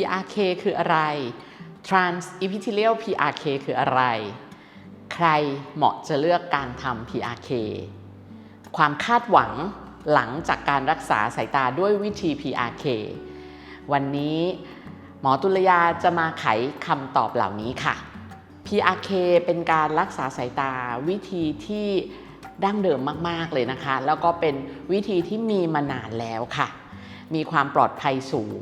PRK คืออะไร Trans Epithelial PRK คืออะไร ใครเหมาะจะเลือกการทำ PRK ความคาดหวังหลังจากการรักษาสายตาด้วยวิธี PRK วันนี้หมอตุลยาจะมาไขคำตอบเหล่านี้ค่ะ PRK เป็นการรักษาสายตาวิธีที่ดั้งเดิมมาก ๆ เลยนะคะ แล้วก็เป็นวิธีที่มีมานานแล้วค่ะ มีความปลอดภัยสูง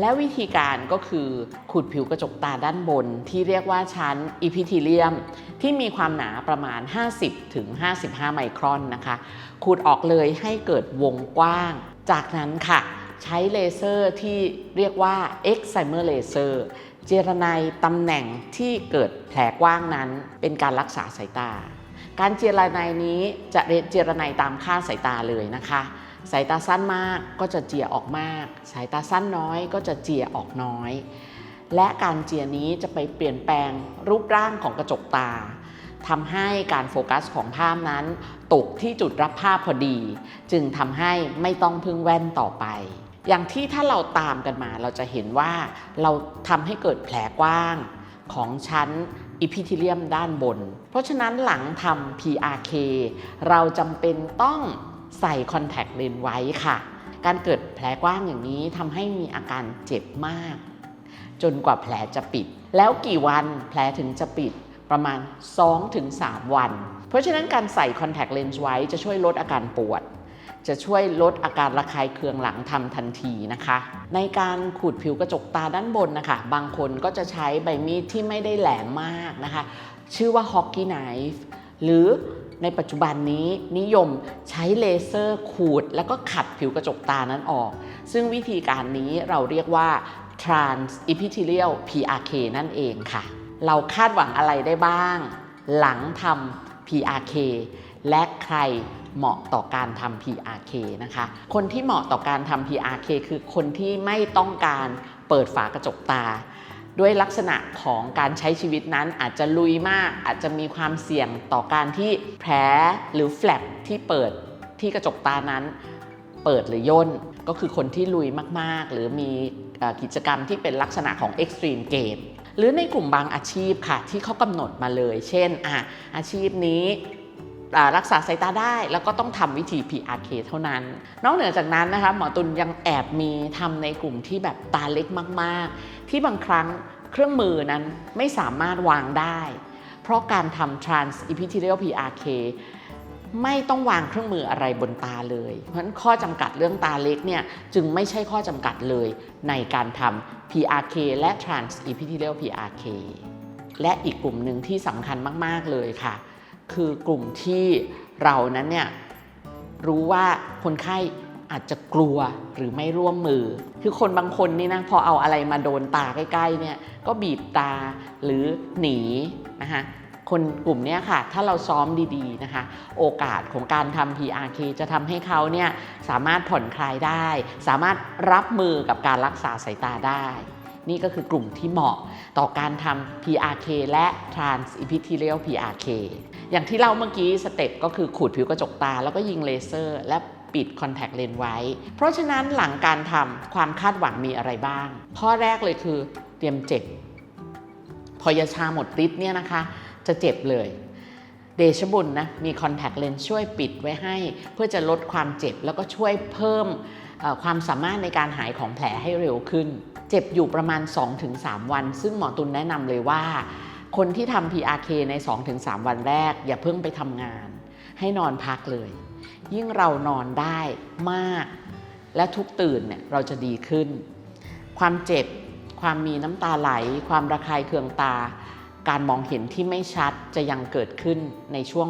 และวิธีการก็คือขูดผิวกระจกตาด้านบน ที่เรียกว่าชั้นอีพิทีเลียม ที่มีความหนาประมาณ 50ถึง55ไมครอนนะคะขูดออกเลยให้เกิดวงกว้าง จากนั้นค่ะใช้เลเซอร์ที่เรียกว่า Excimer Laser เจรไนตำแหน่งที่เกิดแผลกว้างนั้น เป็นการรักษาสายตา การเจรไนนี้จะเจรไนตามค่าสายตาเลยนะคะ สายตาสั้นมากก็จะเจียออกมาก สายตาสั้นน้อยก็จะเจียออกน้อย และการเจียนี้จะไปเปลี่ยนแปลงรูปร่างของกระจกตาทำให้การโฟกัสของภาพนั้น ตกที่จุดรับภาพพอดี จึงทำให้ไม่ต้องพึ่งแว่นต่อไป อย่างที่ถ้าเราตามกันมาเราจะเห็นว่าเราทำให้เกิดแผลกว้างของชั้นอีพิทิเลียมด้านบน เพราะฉะนั้นหลังทำ PRK เราจำเป็นต้อง ใส่คอนแทคเลนส์ไว้ค่ะ การเกิดแผลกว้างอย่างนี้ทำให้มีอาการเจ็บมาก จนกว่าแผลจะปิด แล้วกี่วันแผลถึงจะปิดประมาณ 2-3 วัน เพราะฉะนั้นการใส่คอนแทคเลนส์ไว้จะช่วยลดอาการปวด จะช่วยลดอาการระคายเคืองหลังทำทันทีนะคะ ในการขูดผิวกระจกตาด้านบนนะคะ บางคนก็จะใช้ใบมีดที่ไม่ได้แหลมมากนะคะ ชื่อว่าฮอกกี้ไนฟ์ หรือในปัจจุบันนี้นิยมใช้เลเซอร์ขูด แล้วก็ขัดผิวกระจกตานั้นออก ซึ่งวิธีการนี้เราเรียกว่า trans epithelial PRK นั่นเองค่ะ เราคาดหวังอะไรได้บ้าง หลังทำ PRK และใครเหมาะต่อการทำ PRK นะคะ คนที่เหมาะต่อการทำ PRK คือคนที่ไม่ต้องการเปิดฝากระจกตา ด้วยลักษณะของการใช้ชีวิตนั้นอาจจะลุยมาก อาจจะมีความเสี่ยงต่อการที่แผลหรือแฟลปที่เปิดที่กระจกตานั้น เปิดหรือย่นก็คือคนที่ลุยมากๆ หรือมีกิจกรรมที่เป็นลักษณะของ extreme gait หรือในกลุ่มบางอาชีพค่ะที่เขากำหนดมาเลย เช่นออาชีพนี้ รักษาสายตาได้แล้วก็ต้องทำวิธี PRK เท่านั้น นอกเหนือจากนั้นนะคะหมอตุลยังแอบมีทำในกลุ่มที่แบบตาเล็กมาก ๆ ที่บางครั้งเครื่องมือนั้นไม่สามารถวางได้ เพราะการทำ trans epithelial PRK ไม่ต้องวางเครื่องมืออะไรบนตาเลย เพราะฉะนั้นข้อจำกัดเรื่องตาเล็กเนี่ยจึงไม่ใช่ข้อจำกัดเลยในการทำ PRK และ trans epithelial PRK และอีกกลุ่มหนึ่งที่สำคัญมาก ๆ เลยค่ะ คือกลุ่มที่เรานั้นเนี่ยรู้ว่าคนไข้อาจจะกลัวหรือไม่ร่วมมือ คือคนบางคนนี่นะพอเอาอะไรมาโดนตาใกล้ๆเนี่ยก็บีบตาหรือหนีนะคะคนกลุ่มนี้ค่ะ ถ้าเราซ้อมดีๆนะคะ โอกาสของการทำ PRK จะทำให้เขาเนี่ยสามารถผ่อนคลายได้ สามารถรับมือกับการรักษาสายตาได้ นี่ก็คือกลุ่มที่เหมาะต่อการทำ PRK และ Trans Epithelial PRK อย่างที่เล่าเมื่อกี้สเต็ปก็คือขูดผิวกระจกตา แล้วก็ยิงเลเซอร์ และปิดคอนแทคเลนส์ไว้ เพราะฉะนั้นหลังการทำความคาดหวังมีอะไรบ้าง ข้อแรกเลยคือเตรียมเจ็บ พอยาชาหมดฤทธิ์เนี่ยนะคะ จะเจ็บเลย เดชบุญนะมีคอนแทคเลนส์ช่วยปิดไว้ให้ เพื่อจะลดความเจ็บแล้วก็ช่วยเพิ่มความสามารถในการหายของแผลให้เร็วขึ้น เจ็บอยู่ประมาณ 2-3 วัน ซึ่งหมอตุลแนะนำเลยว่า คนที่ทำ PRK ใน 2-3 วันแรก อย่าเพิ่งไปทำงาน ให้นอนพักเลย ยิ่งเรานอนได้มาก และทุกตื่นเนี่ยเราจะดีขึ้น ความเจ็บ ความมีน้ำตาไหล ความระคายเคืองตา การมองเห็นที่ไม่ชัดจะยังเกิดขึ้นในช่วง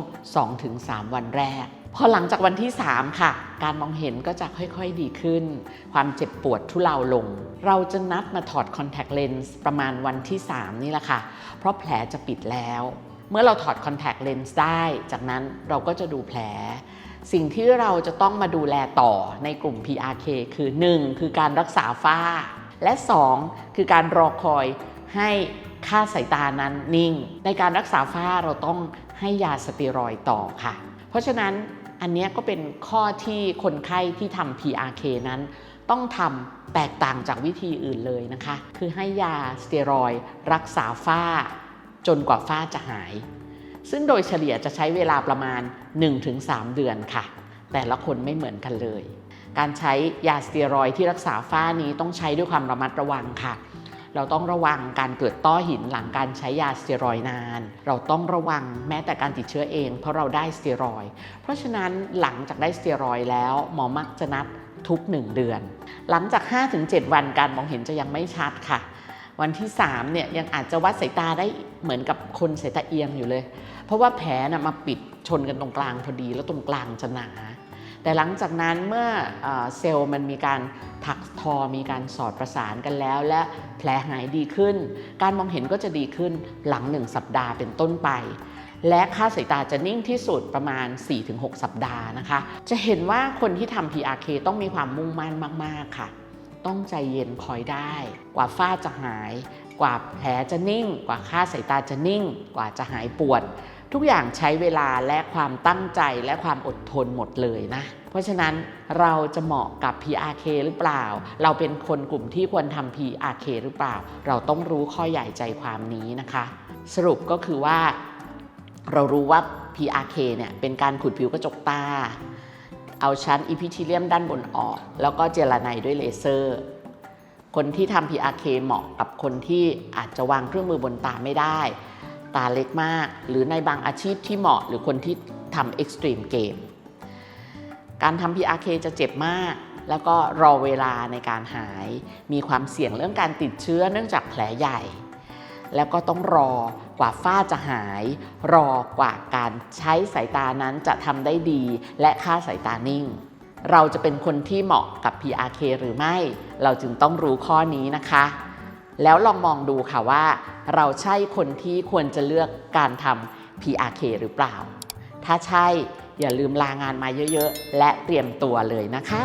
2-3 วันแรก พอหลังจากวันที่ 3 ค่ะ การมองเห็นก็จะค่อยๆดีขึ้น ความเจ็บปวดทุเลาลง เราจะนัดมาถอดคอนแทคเลนส์ประมาณวันที่ 3 นี่แหละค่ะ เพราะแผลจะปิดแล้ว เมื่อเราถอดคอนแทคเลนส์ได้ จากนั้นเราก็จะดูแผลสิ่งที่เราจะต้องมาดูแลต่อในกลุ่ม PRK คือ 1. คือการรักษาฝ้า และ 2. คือการรอคอย ให้ค่าสายตานั้นนิ่ง ในการรักษาฝ้าเราต้องให้ยาสเตียรอยต่อค่ะ เพราะฉะนั้นอันนี้ก็เป็นข้อที่คนไข้ที่ทำ PRK นั้น ต้องทำแตกต่างจากวิธีอื่นเลยนะคะ คือให้ยาสเตียรอยรักษาฝ้าจนกว่าฝ้าจะหาย ซึ่งโดยเฉลี่ยจะใช้เวลาประมาณ 1-3 เดือนค่ะ แต่ละคนไม่เหมือนกันเลย การใช้ยาสเตียรอยที่รักษาฝ้านี้ต้องใช้ด้วยความระมัดระวังค่ะ เราต้องระวังการเกิดต้อหินหลังการใช้ยาสเตียรอยนาน เราต้องระวังแม้แต่การติดเชื้อเอง เพราะเราได้สเตียรอย เพราะฉะนั้นหลังจากได้สเตียรอยแล้วหมอมักจะนัดทุก 1 เดือน หลังจาก 5-7 วันการมองเห็นจะยังไม่ชัดค่ะ วันที่3เนี่ยยังอาจจะวัดสายตาได้เหมือนกับคนสายตาเอียงอยู่เลย เพราะว่าแผลน่ะมาปิดชนกันตรงกลางพอดีแล้วตรงกลางจะหนา แต่หลังจากนั้นเมื่อเซลล์มันมีการถักทอมีการสอดประสานกันแล้ว และแผลหายดีขึ้น การมองเห็นก็จะดีขึ้นหลัง1สัปดาห์เป็นต้นไป และค่าสายตาจะนิ่งที่สุดประมาณ 4-6 สัปดาห์นะคะ จะเห็นว่าคนที่ทำ PRK ต้องมีความมุ่งมั่นมาก ๆ ค่ะ ต้องใจเย็นคอยได้ กว่าฝ้าจะหาย กว่าแผลจะนิ่ง กว่าค่าสายตาจะนิ่ง กว่าจะหายปวด ทุกอย่างใช้เวลาและความตั้งใจและความอดทนหมดเลยนะ เพราะฉะนั้นเราจะเหมาะกับ PRK หรือเปล่า เราเป็นคนกลุ่มที่ควรทำ PRK หรือเปล่า เราต้องรู้ข้อใหญ่ใจความนี้นะคะ สรุปก็คือว่า เรารู้ว่า PRK เนี่ยเป็นการขุดผิวกระจกตา เอาชั้นอีพิทิเลียมด้านบนออก แล้วก็เจลาไนด้วยเลเซอร์ คนที่ทำ PRK เหมาะกับคนที่อาจจะวางเครื่องมือบนตาไม่ได้ ตาเล็กมาก หรือในบางอาชีพที่เหมาะหรือคนที่ทำเอ็กซ์ตรีมเกมการทำ PRK จะเจ็บมาก แล้วก็รอเวลาในการหาย มีความเสี่ยงเรื่องการติดเชื้อเนื่องจากแผลใหญ่ แล้วก็ต้องรอกว่าฝ้าจะหาย รอกว่าการใช้สายตานั้นจะทำได้ดี และค่าสายตานิ่ง เราจะเป็นคนที่เหมาะกับ PRK หรือไม่ เราจึงต้องรู้ข้อนี้นะคะ แล้วลองมองดูค่ะว่า เราใช่คนที่ควรจะเลือกการทำ PRK หรือเปล่า ถ้าใช่อย่าลืมลางานมาเยอะๆ และเตรียมตัวเลยนะคะ